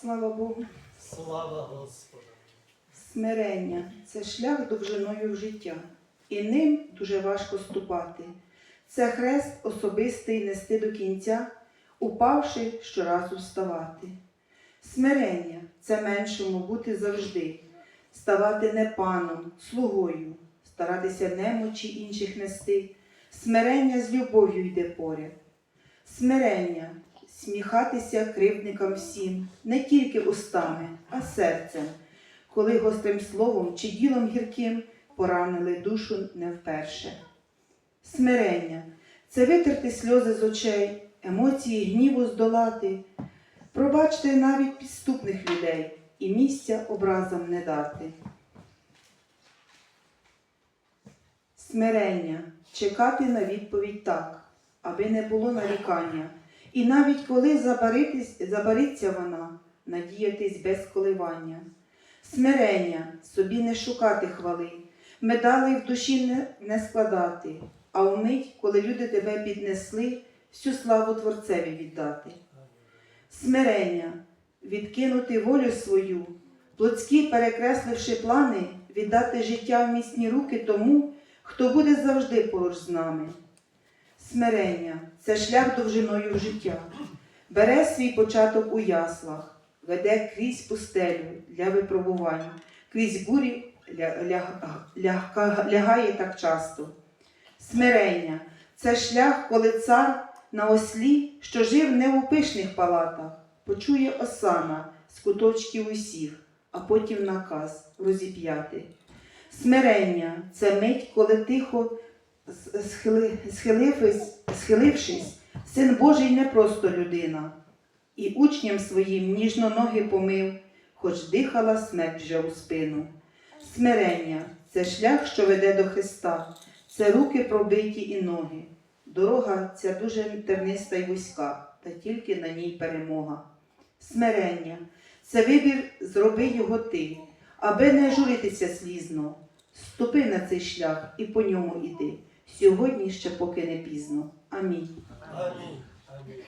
Слава Богу. Слава Господу! Смирення це шлях довжиною в життя, і ним дуже важко ступати. Це хрест особистий нести до кінця, упавши щоразу вставати. Смирення це меншому бути завжди, ставати не паном, слугою, старатися немочі інших нести. Смирення з любов'ю йде поряд. Смирення сміхатися кривдникам всім, не тільки устами, а серцем коли гострим словом чи ділом гірким поранили душу не вперше. Смирення це витерти сльози з очей, емоції гніву здолати, пробачте навіть підступних людей і місця образам не дати. Смирення чекати на відповідь так, аби не було нарікання. І навіть коли забариться вона, надіятись без коливання. Смирення, собі не шукати хвали, медалей в душі не, складати, а вмить, коли люди тебе піднесли, всю славу Творцеві віддати. Смирення, відкинути волю свою, плотські перекресливши плани, віддати життя в міцні руки тому, хто буде завжди поруч з нами. Смирення це шлях довжиною в життя, бере свій початок у яслах, веде крізь пустелю для випробувань, крізь бурі ля, ля- ляга- лягає так часто. Смирення це шлях, коли цар на ослі, що жив не у пишних палатах, почує осана з куточків усіх, а потім наказ розіп'яти. Смирення це мить, коли тихо схилившись, схилившись, син Божий не просто людина, і учням своїм ніжно ноги помив, хоч дихала смерть вже у спину. Смирення це шлях, що веде до Христа, це руки пробиті і ноги. Дорога ця дуже терниста й вузька, та тільки на ній перемога. Смирення це вибір зроби його ти, аби не журитися слізно. Ступи на цей шлях і по ньому іди. Сьогодні ще поки не пізно. Амінь. Амінь.